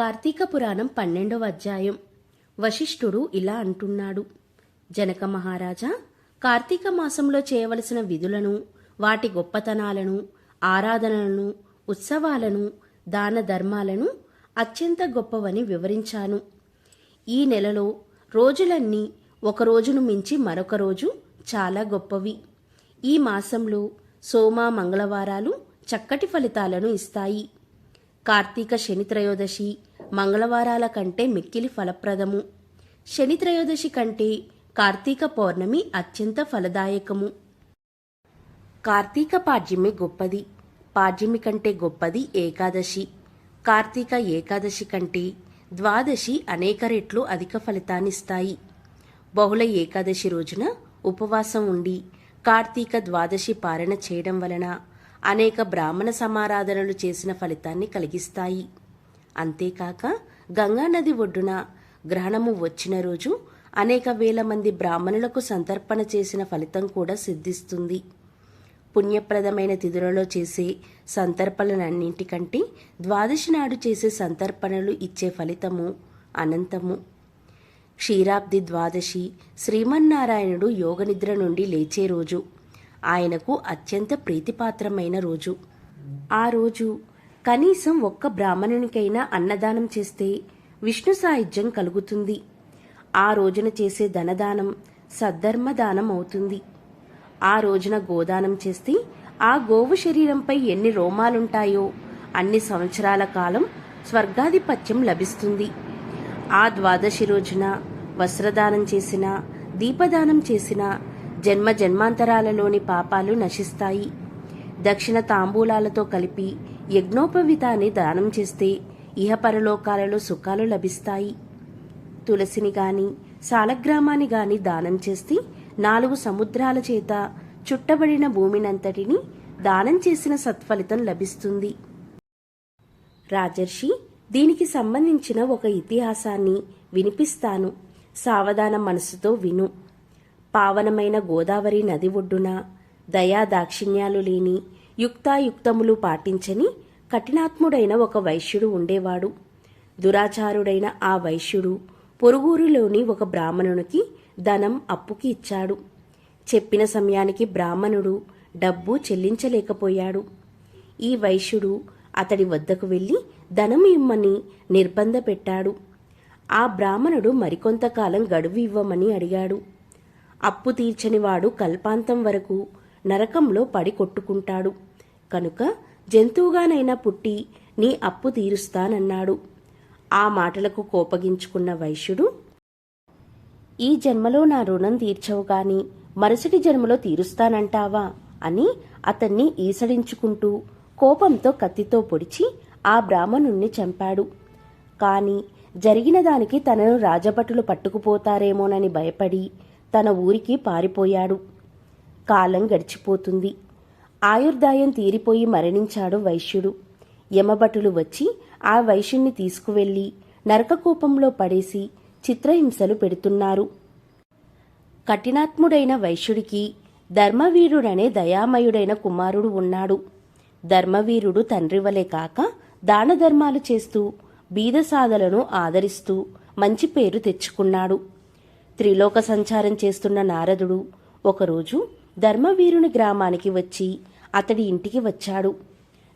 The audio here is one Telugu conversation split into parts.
కార్తీక పురాణం పన్నెండవ అధ్యాయం. వశిష్ఠుడు ఇలా అంటున్నాడు. జనక మహారాజా కార్తీక మాసంలో చేయవలసిన విధులను వాటి గొప్పతనాలను ఆరాధనలను ఉత్సవాలను దాన ధర్మాలను అత్యంత గొప్పవని వివరించాను. ఈ నెలలో రోజులన్నీ ఒక రోజును మించి మరొక రోజు చాలా గొప్పవి. ఈ మాసంలో సోమ మంగళవారాలు చక్కటి ఫలితాలను ఇస్తాయి. కార్తీక శని త్రయోదశి మంగళవారాల కంటే మిక్కిలి ఫలప్రదము. శని త్రయోదశి కంటే కార్తీక పౌర్ణమి అత్యంత ఫలదాయకము. కార్తీక పాడ్యమి గొప్పది. పాడ్యమి కంటే గొప్పది ఏకాదశి. కార్తీక ఏకాదశి కంటే ద్వాదశి అనేక రెట్లు అధిక ఫలితాన్నిస్తాయి. బహుళ ఏకాదశి రోజున ఉపవాసం ఉండి కార్తీక ద్వాదశి పారణ చేయడం వలన అనేక బ్రాహ్మణ సమారాధనలు చేసిన ఫలితాన్ని కలిగిస్తాయి. అంతేకాక గంగానది ఒడ్డున గ్రహణము వచ్చిన రోజు అనేక వేల మంది బ్రాహ్మణులకు సంతర్పణ చేసిన ఫలితం కూడా సిద్ధిస్తుంది. పుణ్యప్రదమైన తిథులలో చేసే సంతర్పణలన్నింటికంటే ద్వాదశి నాడు చేసే సంతర్పణలు ఇచ్చే ఫలితము అనంతము. క్షీరాబ్ది ద్వాదశి శ్రీమన్నారాయణుడు యోగనిద్ర నుండి లేచే రోజు. ఆయనకు అత్యంత ప్రీతిపాత్రమైన రోజు. ఆ రోజు కనీసం ఒక్క బ్రాహ్మణునికైనా అన్నదానం చేస్తే విష్ణు సాయుధ్యం కలుగుతుంది. ఆ రోజున చేసే ధనదానం సద్ధర్మ దానం అవుతుంది. ఆ రోజున గోదానం చేస్తే ఆ గోవు శరీరంపై ఎన్ని రోమాలుంటాయో అన్ని సంవత్సరాల కాలం స్వర్గాధిపత్యం లభిస్తుంది. ఆ ద్వాదశి రోజున వస్త్రదానం చేసిన దీపదానం చేసిన జన్మ జన్మాంతరాలలోని పాపాలు నశిస్తాయి. దక్షిణ తాంబూలాలతో కలిపి యజ్ఞోపవితాన్ని దానం చేస్తే ఇహపరలోకాలలో సుఖాలు లభిస్తాయి. తులసిని గాని సాలగ్రామాన్ని గాని దానం చేస్తే నాలుగు సముద్రాల చేత చుట్టబడిన భూమినంతటిని దానం చేసిన సత్ఫలితం లభిస్తుంది. రాజర్షి దీనికి సంబంధించిన ఒక ఇతిహాసాన్ని వినిపిస్తాను. సావధాన మనసుతో విను. పావనమైన గోదావరి నది ఒడ్డున దయా దాక్షిణ్యాలు లేని యుక్తాయుక్తములు పాటించని కఠినాత్ముడైన ఒక వైశ్యుడు ఉండేవాడు. దురాచారుడైన ఆ వైశ్యుడు పొరుగురులోని ఒక బ్రాహ్మణునికి ధనం అప్పుకి ఇచ్చాడు. చెప్పిన సమయానికి బ్రాహ్మణుడు డబ్బు చెల్లించలేకపోయాడు. ఈ వైశ్యుడు అతడి వద్దకు వెళ్ళి ధనం ఇమ్మని నిర్బంధ పెట్టాడు. ఆ బ్రాహ్మణుడు మరికొంతకాలం గడువు ఇవ్వమని అడిగాడు. అప్పు తీర్చనివాడు కల్పాంతం వరకు నరకంలో పడి కొట్టుకుంటాడు. కనుక జంతువుగానైనా పుట్టి నీ అప్పు తీరుస్తానన్నాడు. ఆ మాటలకు కోపగించుకున్న వైశ్యుడు ఈ జన్మలో నా రుణం తీర్చవు గాని మరుసటి జన్మలో తీరుస్తానంటావా? అని అతన్ని ఈసడించుకుంటూ కోపంతో కత్తితో పొడిచి ఆ బ్రాహ్మణుణ్ణి చంపాడు. కాని జరిగిన దానికి తనను రాజభటులు పట్టుకుపోతారేమోనని భయపడి తన ఊరికి పారిపోయాడు. కాలం గడిచిపోతుంది. ఆయుర్దాయం తీరిపోయి మరణించాడు వైశ్యుడు. యమభటులు వచ్చి ఆ వైశ్యుణ్ణి తీసుకువెళ్ళి నరకకూపంలో పడేసి చిత్రహింసలు పెడుతున్నారు. కఠినాత్ముడైన వైశ్యుడికి ధర్మవీరుడనే దయామయుడైన కుమారుడు ఉన్నాడు. ధర్మవీరుడు తండ్రివలే కాక దానధర్మాలు చేస్తూ బీదసాదలను ఆదరిస్తూ మంచి పేరు తెచ్చుకున్నాడు. త్రిలోక సంచారం చేస్తున్న నారదుడు ఒకరోజు ధర్మవీరుని గ్రామానికి వచ్చి అతడి ఇంటికి వచ్చాడు.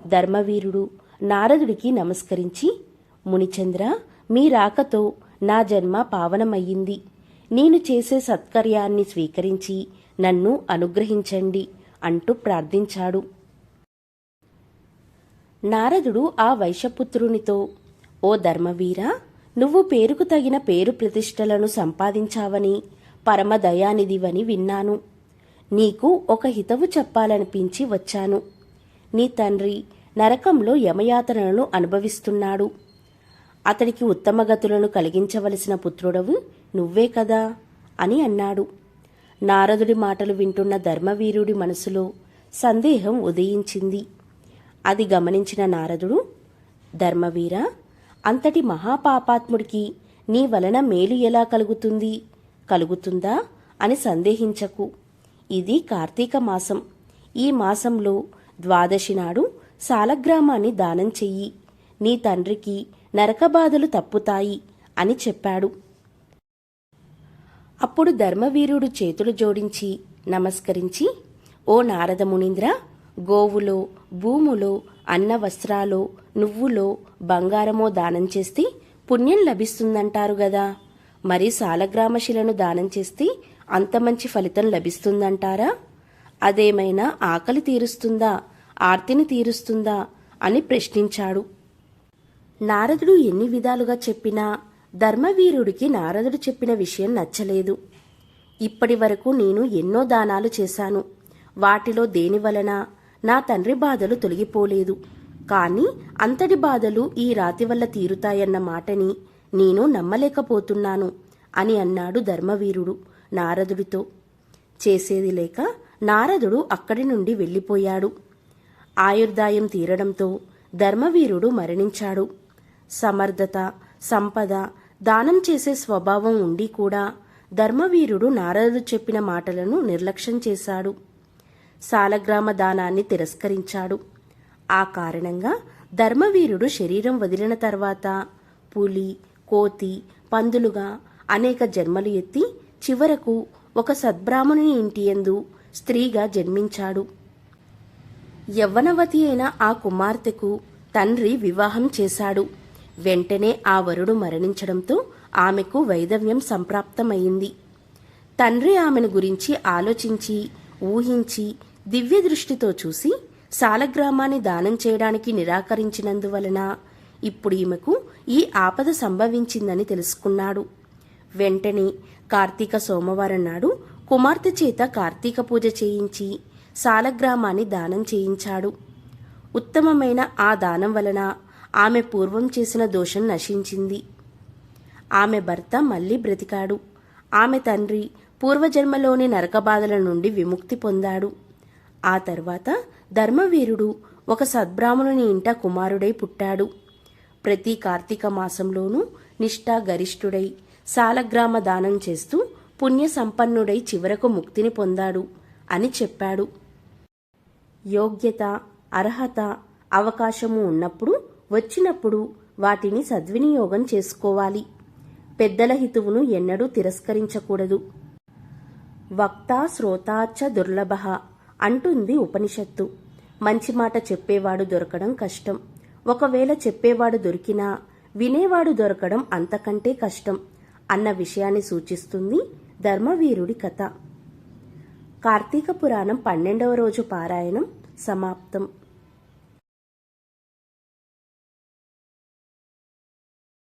ధర్మవీరుడు నారదుడికి నమస్కరించి మునిచంద్ర మీ రాకతో నా జన్మ పావనమయ్యింది. నేను చేసే సత్కర్యాన్ని స్వీకరించి నన్ను అనుగ్రహించండి అంటూ ప్రార్థించాడు. నారదుడు ఆ వైశ్యపుత్రునితో ఓ ధర్మవీర నువ్వు పేరుకు తగిన పేరు ప్రతిష్టలను సంపాదించావని పరమదయానిధివని విన్నాను. నీకు ఒక హితవు చెప్పాలనిపించి వచ్చాను. నీ తండ్రి నరకంలో యమయాతనలను అనుభవిస్తున్నాడు. అతడికి ఉత్తమగతులను కలిగించవలసిన పుత్రుడవు నువ్వే కదా అని అన్నాడు. నారదుడి మాటలు వింటున్న ధర్మవీరుడి మనసులో సందేహం ఉదయించింది. అది గమనించిన నారదుడు ధర్మవీర అంతటి మహాపాపాత్ముడికి నీ వలన మేలు ఎలా కలుగుతుంది? కలుగుతుందా? అని సందేహించకు. ఇది కార్తీక మాసం. ఈ మాసంలో ద్వాదశి నాడు సాలగ్రామాన్ని దానం చెయ్యి. నీ తండ్రికి నరకబాధలు తప్పుతాయి అని చెప్పాడు. అప్పుడు ధర్మవీరుడు చేతులు జోడించి నమస్కరించి ఓ నారద మునీంద్ర గోవులో భూములో అన్న వస్త్రాలో నువ్వులో బంగారమో దానం చేస్తే పుణ్యం లభిస్తుందంటారు గదా. మరి సాలగ్రామశిలను దానం చేస్తే అంత మంచి ఫలితం లభిస్తుందంటారా? అదేమైనా ఆకలి తీరుస్తుందా? ఆర్తిని తీరుస్తుందా? అని ప్రశ్నించాడు. నారదుడు ఎన్ని విధాలుగా చెప్పినా ధర్మవీరుడికి నారదుడు చెప్పిన విషయం నచ్చలేదు. ఇప్పటి వరకు నేను ఎన్నో దానాలు చేశాను. వాటిలో దేని వలన? నా తండ్రి బాధలు తొలగిపోలేదు. కానీ అంతటి బాధలు ఈ రాతి వల్ల తీరుతాయన్న మాటని నేను నమ్మలేకపోతున్నాను అని అన్నాడు ధర్మవీరుడు. నారదుడితో. చేసేది లేక నారదుడు అక్కడి నుండి వెళ్ళిపోయాడు. ఆయుర్దాయం తీరడంతో ధర్మవీరుడు మరణించాడు. సమర్థత సంపద దానం చేసే స్వభావం ఉండి కూడా ధర్మవీరుడు నారదుడు చెప్పిన మాటలను నిర్లక్ష్యం చేశాడు. సాలగ్రామ దానాన్ని తిరస్కరించాడు. ఆ కారణంగా ధర్మవీరుడు శరీరం వదిలిన తర్వాత పులి కోతి పందులుగా అనేక జన్మలు ఎత్తి చివరకు ఒక సద్బ్రాహ్మణుని ఇంటియందు స్త్రీగా జన్మించాడు. యవ్వనవతి అయిన ఆ కుమార్తెకు తండ్రి వివాహం చేశాడు. వెంటనే ఆ వరుడు మరణించడంతో ఆమెకు వైదవ్యం సంప్రాప్తమైంది. తండ్రి ఆమెను గురించి ఆలోచించి ఊహించి దివ్య దృష్టితో చూసి సాలగ్రామాన్ని దానం చేయడానికి నిరాకరించినందువలన ఇప్పుడు ఈమెకు ఈ ఆపద సంభవించిందని తెలుసుకున్నాడు. వెంటనే కార్తీక సోమవారం నాడు కుమార్తె చేత కార్తీక పూజ చేయించి సాలగ్రామాన్ని దానం చేయించాడు. ఉత్తమమైన ఆ దానం వలన ఆమె పూర్వం చేసిన దోషం నశించింది. ఆమె భర్త మళ్ళీ బ్రతికాడు. ఆమె తండ్రి పూర్వజన్మలోని నరకబాధల నుండి విముక్తి పొందాడు. ఆ తర్వాత ధర్మవీరుడు ఒక సద్బ్రాహ్మణుని ఇంట కుమారుడై పుట్టాడు. ప్రతి కార్తీక మాసంలోనూ నిష్ఠా గరిష్ఠుడై సాలగ్రామ దానం చేస్తూ పుణ్య సంపన్నుడై చివరకు ముక్తిని పొందాడు అని చెప్పాడు. యోగ్యత అర్హత అవకాశము ఉన్నప్పుడు వచ్చినప్పుడు వాటిని సద్వినియోగం చేసుకోవాలి. పెద్దల హితువును ఎన్నడూ తిరస్కరించకూడదు. వక్తా శ్రోతాచ దుర్లభ అంటుంది ఉపనిషత్తు. మంచి మాట చెప్పేవాడు దొరకడం కష్టం. ఒకవేళ చెప్పేవాడు దొరికినా వినేవాడు దొరకడం అంతకంటే కష్టం. అన్న విషయాన్ని సూచిస్తుంది ధర్మవీరుడి కథ. కార్తీక పురాణం పన్నెండవ రోజు పారాయణం సమాప్తం.